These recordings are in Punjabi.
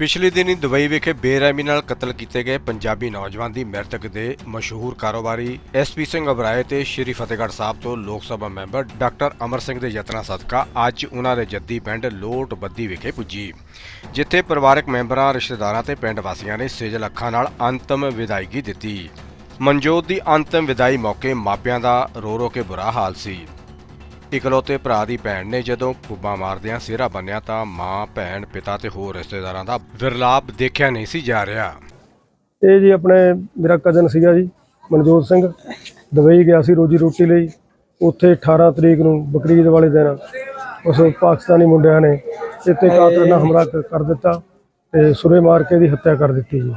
ਪਿਛਲੇ ਦਿਨੀ ਦੁਬਈ ਵਿਖੇ ਬੇਰਹਿਮੀ ਨਾਲ ਕਤਲ ਕੀਤੇ ਗਏ ਪੰਜਾਬੀ ਨੌਜਵਾਨ ਦੀ ਮ੍ਰਿਤਕ ਦੇ ਮਸ਼ਹੂਰ ਕਾਰੋਬਾਰੀ ਐਸਪੀ ਸਿੰਘ ਅਬਰਾਏ ਤੇ ਸ਼੍ਰੀ ਫਤਿਹਗੜ੍ਹ ਸਾਹਿਬ ਤੋਂ ਲੋਕ ਸਭਾ ਮੈਂਬਰ ਡਾਕਟਰ ਅਮਰ ਸਿੰਘ ਦੇ ਯਤਨਾਂ ਸਦਕਾ ਅੱਜ ਉਹਨਾਂ ਦੇ ਜੱਦੀ ਪਿੰਡ ਲੋਟ ਬੱਦੀ ਵਿਖੇ ਪੁੱਜੀ, ਜਿੱਥੇ ਪਰਿਵਾਰਕ ਮੈਂਬਰਾਂ, ਰਿਸ਼ਤੇਦਾਰਾਂ ਤੇ ਪਿੰਡ ਵਾਸੀਆਂ ਨੇ ਸੇਜਲ ਅੱਖਾਂ ਨਾਲ ਅੰਤਮ ਵਿਦਾਇਗੀ ਦਿੱਤੀ। ਮਨਜੋਤ ਦੀ ਅੰਤਮ ਵਿਦਾਈ ਮੌਕੇ ਮਾਪਿਆਂ ਦਾ ਰੋ ਰੋ ਕੇ ਬੁਰਾ ਹਾਲ ਸੀ। ਇਕਲੌਤੇ ਭਰਾ ਦੀ ਭੈਣ ਨੇ ਜਦੋਂ ਕੁੱਬਾ ਮਾਰਦਿਆਂ ਸਿਹਰਾ ਬੰਨਿਆ ਤਾਂ ਮਾਂ ਭੈਣ ਪਿਤਾ ਤੇ ਹੋਰ ਰਿਸ਼ਤੇਦਾਰਾਂ ਦਾ ਵਿਰਲਾਪ ਦੇਖਿਆ ਨਹੀਂ ਸੀ ਜਾ ਰਿਹਾ। ਇਹ ਜੀ ਆਪਣੇ ਮੇਰਾ ਕਜ਼ਨ ਸੀਗਾ ਜੀ ਮਨਜੋਤ ਸਿੰਘ। ਦੁਬਈ ਗਿਆ ਸੀ ਰੋਜੀ ਰੋਟੀ ਲਈ। ਉੱਥੇ 18 ਤਰੀਕ ਨੂੰ ਬਕਰੀਦ ਵਾਲੇ ਦਿਨ ਉਸ ਪਾਕਿਸਤਾਨੀ ਮੁੰਡਿਆਂ ਨੇ ਇੱਥੇ ਕਾਤਲ ਨਾਲ ਹਮਲਾ ਕਰ ਦਿੱਤਾ ਤੇ ਸੁਰੇ ਮਾਰ ਕੇ ਇਹਦੀ ਹੱਤਿਆ ਕਰ ਦਿੱਤੀ ਜੀ।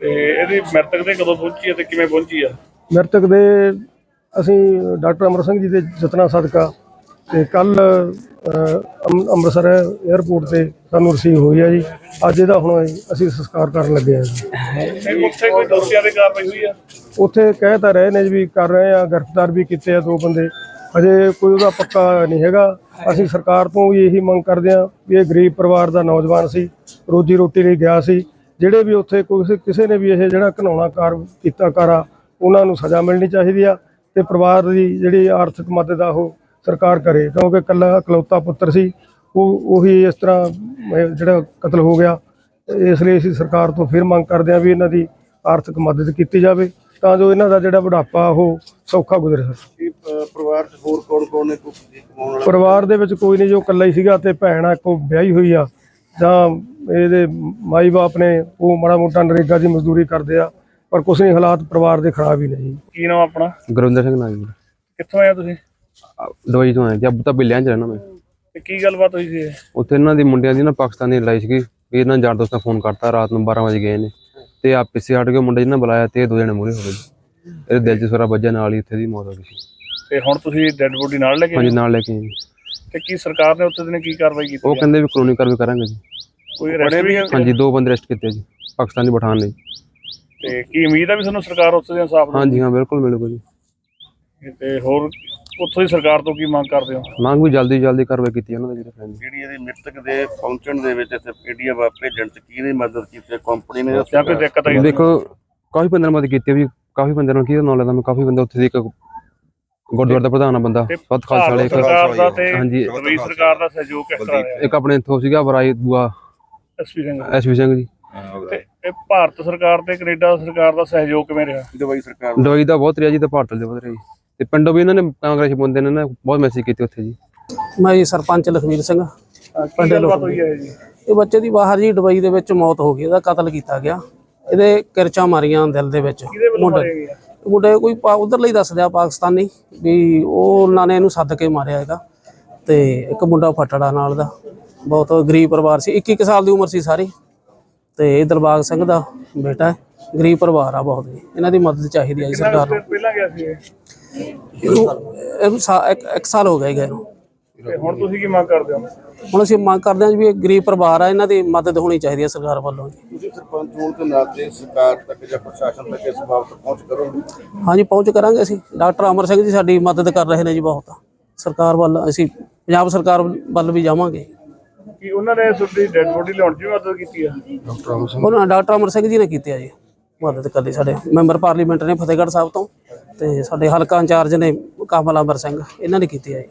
ਤੇ ਇਹਦੀ ਮ੍ਰਿਤਕ ਤੇ ਕਦੋਂ ਪਹੁੰਚੀ ਹੈ ਤੇ ਕਿਵੇਂ ਪਹੁੰਚੀ ਆ? ਮ੍ਰਿਤਕ ਦੇ ਅਸੀਂ ਡਾਕਟਰ ਅਮਰ ਸਿੰਘ ਜੀ ਦੇ ਯਤਨਾਂ ਸਦਕਾ ਤੇ ਕੱਲ ਅੰਮ੍ਰਿਤਸਰ 에ਅਰਪੋਰਟ ਤੇ ਸਾਨੂੰ ਰਸੀਵ ਹੋਈ ਹੈ ਜੀ। ਅੱਜ ਇਹਦਾ ਹੁਣ ਅਸੀਂ ਸੰਸਕਾਰ ਕਰਨ ਲੱਗੇ ਹਾਂ ਜੀ। ਉੱਥੇ ਕੋਈ ਦੋਸ਼ੀਆਂ ਦੀ ਕਾਰਵਾਈ ਹੋਈ ਆ? ਉੱਥੇ ਕਹਿ ਤਾਂ ਰਹੇ ਨੇ ਜੀ ਵੀ ਕਰ ਰਹੇ ਆ ਗ੍ਰਿਫਤਾਰ ਵੀ ਕੀਤੇ ਆ ਦੋ ਬੰਦੇ। ਅਜੇ ਕੋਈ ਉਹਦਾ ਪੱਕਾ ਨਹੀਂ ਹੈਗਾ। ਅਸੀਂ ਸਰਕਾਰ ਤੋਂ ਵੀ ਇਹੀ ਮੰਗ ਕਰਦੇ ਆ ਵੀ ਇਹ ਗਰੀਬ ਪਰਿਵਾਰ ਦਾ ਨੌਜਵਾਨ ਸੀ ਰੋਜੀ ਰੋਟੀ ਲਈ ਗਿਆ ਸੀ। ਜਿਹੜੇ ਵੀ ਉੱਥੇ ਕੋਈ ਕਿਸੇ ਨੇ ਵੀ ਇਹ ਜਿਹੜਾ ਘਨਾਉਣਾ ਕਾਰ ਕੀਤਾ ਕਾਰਾ ਉਹਨਾਂ ਨੂੰ ਸਜ਼ਾ ਮਿਲਣੀ ਚਾਹੀਦੀ ਆ। ਤੇ ਪਰਿਵਾਰ ਦੀ ਜਿਹੜੀ ਆਰਥਿਕ ਮਦਦ ਆ ਉਹ ਸਰਕਾਰ ਕਰੇ ਕਿਉਂਕਿ ਇਕੱਲਾ ਇਕਲੌਤਾ ਪੁੱਤਰ ਸੀ ਉਹ ਉਹੀ ਇਸ ਤਰ੍ਹਾਂ ਜਿਹੜਾ ਕਤਲ ਹੋ ਗਿਆ ਇਸ ਲਈ ਅਸੀਂ ਸਰਕਾਰ ਤੋਂ ਫਿਰ ਮੰਗ ਕਰਦੇ ਹਾਂ ਵੀ ਇਹਨਾਂ ਦੀ ਆਰਥਿਕ ਮਦਦ ਕੀਤੀ ਜਾਵੇ ਤਾਂ ਜੋ ਇਹਨਾਂ ਦਾ ਜਿਹੜਾ ਬੁਢਾਪਾ ਉਹ ਸੌਖਾ ਗੁਜ਼ਰ ਸਕੇ। ਪਰਿਵਾਰ ਚ ਹੋਰ ਕੌਣ ਕੌਣ ਨੇ ਕੋਈ ਕਮਾਉਣ ਵਾਲਾ ਪਰਿਵਾਰ ਦੇ ਵਿੱਚ ਕੋਈ ਨਹੀਂ ਜੋ ਇਕੱਲਾ ਹੀ ਸੀਗਾ ਤੇ ਭੈਣ ਆ ਕੋ ਵਿਆਹੀ ਹੋਈ ਆ ਜਾਂ ਇਹਦੇ ਮਾਈ ਬਾਪ ਨੇ ਉਹ ਮਾੜਾ ਮੋਟਾ ਨਰੇਗਾ ਦੀ ਮਜ਼ਦੂਰੀ ਕਰਦੇ ਆ ਪਰ ਕੁਛ ਨਹੀਂ ਹਾਲਾਤ ਪਰਿਵਾਰ ਦੇ ਖਰਾਬ ਹੀ ਨਹੀਂ ਕੀ ਨਾਮ ਆਪਣਾ? ਗੁਰਵਿੰਦਰ ਸਿੰਘ ਜੀ ਕਿੱਥੋਂ ਆਏ ਹੋ ਤੁਸੀਂ? ਦਵਾਈ ਤੋਂ ਆਇਆ ਜੀ ਅਬੂ ਤਾਂ ਬਿੱਲਿਆਂ ਚ ਰਹਿਣਾ ਮੈਂ। ਤੇ ਕੀ ਗੱਲਬਾਤ ਹੋਈ ਸੀ ਉੱਥੇ ਇਹਨਾਂ ਦੀ ਮੁੰਡਿਆਂ ਦੀ ਨਾ ਪਾਕਿਸਤਾਨੀ ਲੜਾਈ ਸੀਗੀ ਵੀ ਇਹਨਾਂ ਯਾਰ ਦੋਸਤਾਂ ਫੋਨ ਕਰਤਾ ਰਾਤ ਨੂੰ 12 ਵਜੇ ਗਏ ਨੇ। ਤੇ ਆ ਪਿੱਛੇ ਹਟ ਕੇ ਮੁੰਡੇ ਜਿਹਨਾਂ ਬੁਲਾਇਆ ਤੇ ਇਹ ਦੋ ਜਣੇ ਮੂਰੇ ਹੋ ਗਏ। ਇਹਦੇ ਦਿਲ 'ਚ ਸੋਰਾ ਵੱਜਿਆ ਨਾਲ ਹੀ ਉੱਥੇ ਦੀ ਮੌਤ ਹੋ ਗਈ ਸੀ। ਤੇ ਹੁਣ ਤੁਸੀਂ ਡੈੱਡ ਬੋਡੀ ਨਾਲ ਲੈ ਕੇ ਹਾਂਜੀ ਆਏ? ਨਾਲ ਲੈ ਕੇ ਆਏ ਜੀ। ਤੇ ਕੀ ਸਰਕਾਰ ਨੇ ਉੱਥੇ ਦਿਨ ਕੀ ਕਾਰਵਾਈ ਕੀਤੀ ਉਹ ਆ? ਕਹਿੰਦੇ ਵੀ ਕਾਨੂੰਨੀ ਕਾਰਵਾਈ ਕਰਾਂਗੇ ਜੀ। ਕੋਈ ਅਰੈਸਟ ਵੀ ਹਾਂਜੀ ਦੋ ਬੰਦੇ ਅਰੈਸਟ ਕੀਤੇ ਜੀ ਪਾਕਿਸਤਾਨੀ ਪਠਾਨ ਨੇ ਤੇ ਕੀ ਉਮੀਦ ਆ ਵੀ ਤੁਹਾਨੂੰ ਸਰਕਾਰ ਉੱਥੇ ਦੇ ਇਨਸਾਫ ਹਾਂਜੀ ਹਾਂ ਬਿਲਕੁਲ ਮਿਲੂਗਾ ਜੀ। ਦੇਊਗੀ? ਤੇ ਹੋਰ ਉੱਥੋਂ ਦੀ ਸਰਕਾਰ ਤੋਂ ਕੀ ਮੰਗ ਕਰਦੇ ਹੋ? ਮੰਗ ਵੀ ਜਲਦੀ ਜਲਦੀ ਕਾਰਵਾਈ ਕੀਤੀ ਉਹਨਾਂ ਦਾ ਜਿਹੜੇ ਫਰੈਂਡ ਜਿਹੜੀ ਇਹਦੀ ਮ੍ਰਿਤਕ ਦੇ ਪਹੁੰਚਣ ਦੇ ਵਿੱਚ ਇੱਥੇ ਵਾ ਭੇਜਣ ਚ ਕਿਹਨੇ ਮਦਦ ਕੀਤੀ ਕੰਪਨੀ ਨੇ ਜਾਂ ਜਾਂ ਕੋਈ ਦਿੱਕਤ ਆਈ? ਦੇਖੋ ਕਾਫੀ ਬੰਦਿਆਂ ਨੇ ਮਦਦ ਕੀਤੀ ਹੈ ਵੀ ਕਾਫੀ ਬੰਦਿਆਂ ਨੂੰ ਕੀ ਨਾਂ ਲੈਦਾ ਮੈਂ ਕਾਫੀ ਬੰਦੇ ਉੱਥੇ ਦੀ ਇੱਕ ਗੁਰਦੁਆਰਾ ਦਾ ਪ੍ਰਧਾਨ ਆ ਬੰਦਾ ਤੇ ਸਤ ਖਾਲਸਾ ਵਾਲੇ ਇੱਕ ਸਰਕਾਰ ਦਾ ਤੇ ਹਾਂਜੀ। ਸਰਕਾਰ ਦਾ ਸਹਿਯੋਗ ਕਿਸ ਤਰ੍ਹਾਂ ਰਿਹਾ? ਇੱਕ ਆਪਣੇ ਇੱਥੋਂ ਸੀਗਾ ਬਰਾਈ ਦੂਆ ਐਸਪੀ ਸਿੰਘ। ਐਸਵੀ ਸਿੰਘ ਜੀ। ਤੇ ਇਹ ਭਾਰਤ ਸਰਕਾਰ ਤੇ ਕੈਨੇਡਾ ਸਰਕਾਰ ਦਾ ਸਹਿਯੋਗ ਕਿਵੇਂ ਰਿਹਾ? ਦਵਾਈ ਸਰਕਾਰ ਦਵਾਈ ਦਾ ਬਹੁਤ ਰਿਹਾ ਜੀ ਤੇ ਭਾਰਤ ਦੇ ਬਹੁਤ ਰਿਹਾ ਜੀ। ਤੇ ਪਿੰਡੋਂ ਵੀ ਇਹਨਾਂ ਨੇ ਕਾਂਗਰਸ ਬੰਦੇ ਨੇ ਨਾ ਬਹੁਤ ਮੈਸੇਜ ਕੀਤੇ ਉੱਥੇ ਜੀ। ਮੈਂ ਜੀ ਸਰਪੰਚ ਲਖਵੀਰ ਸਿੰਘ ਕੀ ਗੱਲਬਾਤ ਹੋਈ ਹੈ ਜੀ? ਇਹ ਬੱਚੇ ਦੀ ਬਾਹਰ ਜੀ ਦੁਬਈ ਦੇ ਵਿੱਚ ਮੌਤ ਹੋ ਗਈ ਇਹਦਾ ਕਤਲ ਕੀਤਾ ਗਿਆ। ਇਹਦੇ ਕਿਰਚਾਂ ਮਾਰੀਆਂ ਦਿਲ ਦੇ ਵਿੱਚ। ਆ? ਮੁੰਡੇ ਕੋਈ ਉਧਰ ਲਈ ਦੱਸਦਿਆ ਪਾਕਿਸਤਾਨੀ ਵੀ ਉਹ ਉਹਨਾਂ ਨੇ ਇਹਨੂੰ ਸੱਦ ਕੇ ਮਾਰਿਆ ਹੈਗਾ। ਤੇ ਇੱਕ ਮੁੰਡਾ ਫਟੜਾ ਨਾਲ ਦਾ ਬਹੁਤ ਗਰੀਬ ਪਰਿਵਾਰ ਸੀ 21 ਕੁ ਸਾਲ ਦੀ ਉਮਰ ਸੀ ਸਾਰੀ। ਤੇ ਇਹ ਦਿਲਬਾਗ ਸਿੰਘ ਦਾ ਬੇਟਾ ਹੈ ਗਰੀਬ ਪਰਿਵਾਰ ਆ ਬਹੁਤ ਜੀ। ਇਹਨਾਂ ਦੀ ਮਦਦ ਚਾਹੀਦੀ ਹੈ ਜੀ ਸਰਕਾਰ ਨੂੰ। ਪਹਿਲਾਂ ਗਿਆ ਸੀ ਇਹ? ਇਹਨੂੰ ਇਹਨੂੰ ਸਾ- ਇੱਕ ਇੱਕ ਸਾਲ ਹੋ ਗਿਆ ਗਏ ਨੂੰ। ਤੇ ਹੁਣ ਤੁਸੀਂ ਕੀ ਮੰਗ ਕਰਦੇ ਹੋ? ਹੁਣ ਅਸੀਂ ਮੰਗ ਕਰਦੇ ਹਾਂ ਜੀ ਵੀ ਇਹ ਗਰੀਬ ਪਰਿਵਾਰ ਆ ਇਹਨਾਂ ਦੀ ਮਦਦ ਹੋਣੀ ਚਾਹੀਦੀ ਹੈ ਸਰਕਾਰ ਵੱਲੋਂ ਜੀ। ਤੁਸੀਂ ਸਰਪੰਚ ਹੋਣ ਦੇ ਨਾਤੇ ਸਰਕਾਰ ਤੱਕ ਜਾਂ ਪ੍ਰਸ਼ਾਸਨ ਤੱਕ ਇਸ ਬਾਬਤ ਪਹੁੰਚ ਕਰੋਗੇ? ਹਾਂਜੀ ਪਹੁੰਚ ਕਰਾਂਗੇ ਅਸੀਂ। ਡਾਕਟਰ ਅਮਰ ਸਿੰਘ ਜੀ ਸਾਡੀ ਮਦਦ ਕਰ ਰਹੇ ਨੇ ਜੀ ਬਹੁਤ। ਸਰਕਾਰ ਵੱਲ ਅਸੀਂ ਪੰਜਾਬ ਸਰਕਾਰ ਵੱਲ ਵੀ ਜਾਵਾਂਗੇ। ਕਿ ਉਹਨਾਂ ਨੇ ਤੁਹਾਡੀ ਡੈੱਡ ਬੋਡੀ ਲਿਆਉਣ 'ਚ ਵੀ ਮਦਦ ਕੀਤੀ ਆ? ਉਹਨਾਂ ਡਾਕਟਰ ਅਮਰ ਸਿੰਘ ਜੀ ਨੇ ਕੀਤੀ ਆ ਜੀ ਮਦਦ ਕਰਦੀ ਸਾਡੇ ਮੈਂਬਰ ਪਾਰਲੀਮੈਂਟ ਨੇ ਫਤਿਹਗੜ੍ਹ ਸਾਹਿਬ ਤੋਂ ਤੇ ਸਾਡੇ ਹਲਕਾ ਇੰਚਾਰਜ ਨੇ ਕਮਲ ਅਮਰ ਸਿੰਘ ਇਹਨਾਂ ਨੇ ਕੀਤੀ ਆ ਜੀ।